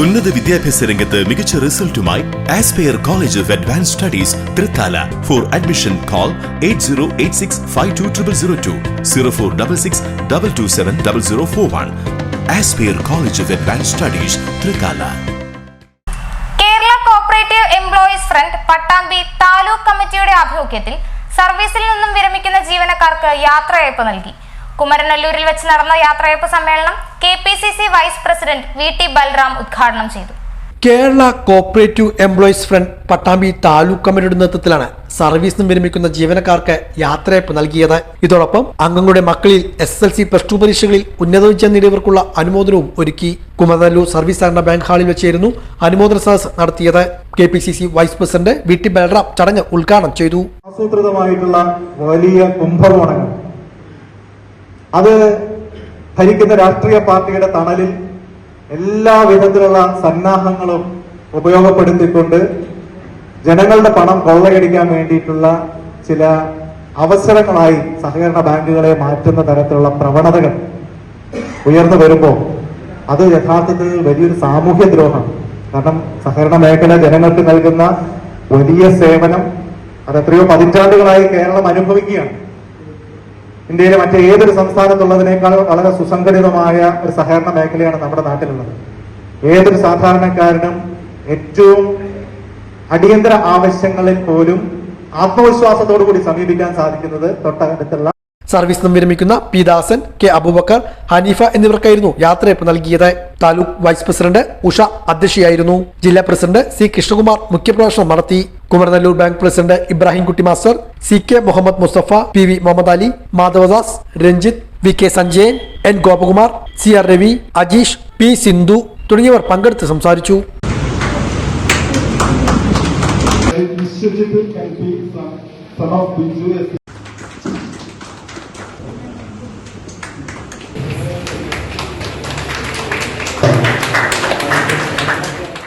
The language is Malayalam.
ഉന്നത വിദ്യാഭ്യാസ രംഗത്ത് മികച്ച റിസൾട്ടുമായി Aspire College of Advance Studies Thrithala. For admission call eight zero eight six five two triple zero two zero four double six double two seven double zero four one Aspire College of Advance Studies Thrithala. Kerala cooperative employees front Pattambi taluk കമ്മിറ്റിയുടെ ആഭിമുഖ്യത്തിൽ സർവീസിൽ നിന്നും വിരമിക്കുന്ന ജീവനക്കാർക്ക് യാത്രയയപ്പ് നൽകി. കുമരനെല്ലൂരിൽ വെച്ച് നടന്ന യാത്രയപ്പ് സമ്മേളനം K P C C vice president V T Balram ഉദ്ഘാടനം ചെയ്തു. Kerala cooperative employees front Pattambi taluk കമ്മിറ്റിയുടെ നേതൃത്വത്തിലാണ് സർവീസ് നിന്ന് വിരമിക്കുന്ന ജീവനക്കാർക്ക് യാത്രയപ്പ് നൽകിയത്. ഇതോടൊപ്പം അംഗങ്ങളുടെ മക്കളിൽ S L C plus two പരീക്ഷകളിൽ ഉന്നത വിജയം നേടിയവർക്കുള്ള അനുമോദനവും ഒരുക്കി കുമരനല്ലൂർ സർവീസ് സഹകരണ ബാങ്ക് ഹാളിൽ വെച്ചായിരുന്നു അനുമോദന സദസ് നടത്തിയത്. K P C C vice president V T Balram ചടങ്ങ് ഉദ്ഘാടനം ചെയ്തു. ആസൂത്രിതമായിട്ടുള്ള വലിയ കുംഭകോണങ്ങൾ അത് ഭരിക്കുന്ന രാഷ്ട്രീയ പാർട്ടിയുടെ തണലിൽ എല്ലാ വിധത്തിലുള്ള സന്നാഹങ്ങളും ഉപയോഗപ്പെടുത്തിക്കൊണ്ട് ജനങ്ങളുടെ പണം കൊള്ളയടിക്കാൻ വേണ്ടിയിട്ടുള്ള ചില അവസരങ്ങളായി സഹകരണ ബാങ്കുകളെ മാറ്റുന്ന തരത്തിലുള്ള പ്രവണതകൾ ഉയർന്നു വരുമ്പോൾ അത് യഥാർത്ഥത്തിൽ വലിയൊരു സാമൂഹ്യ ദ്രോഹം. കാരണം സഹകരണ മേഖല ജനങ്ങൾക്ക് നൽകുന്ന വലിയ സേവനം അത് എത്രയോ പതിറ്റാണ്ടുകളായി കേരളം അനുഭവിക്കുകയാണ്. ഇന്ത്യയിലെ മറ്റേതൊരു സംസ്ഥാനത്തുള്ളതിനേക്കാൾ വളരെ സുസംഘടിതമായ ഒരു സഹകരണ മേഖലയാണ് നമ്മുടെ നാട്ടിലുള്ളത്. ഏതൊരു സാധാരണക്കാരനും ഏറ്റവും അടിയന്തര ആവശ്യങ്ങളിൽ പോലും ആത്മവിശ്വാസത്തോടു കൂടി സമീപിക്കാൻ സാധിക്കുന്നത് തൊട്ടടുത്തുള്ള സർവീസ് നിന്നും വിരമിക്കുന്ന പി ദാസൻ കെ അബൂബക്കർ ഹനീഫ എന്നിവർക്കായിരുന്നു യാത്രയപ്പ് നൽകിയത്. താലൂക്ക് വൈസ് പ്രസിഡന്റ് ഉഷ അധ്യക്ഷയായിരുന്നു. ജില്ലാ പ്രസിഡന്റ് സി കൃഷ്ണകുമാർ മുഖ്യപ്രഭാഷണം നടത്തി. Kumaranallur bank president Ibrahim Kutty master C K Muhammad Mustafa P V Muhammad Ali Madhavadas Ranjith V K Sanjayan N Gopakumar C R Ravi Ajeesh P Sindhu തുടങ്ങിയവർ പങ്കെടുത്ത് സംസാരിച്ചു. Some, of the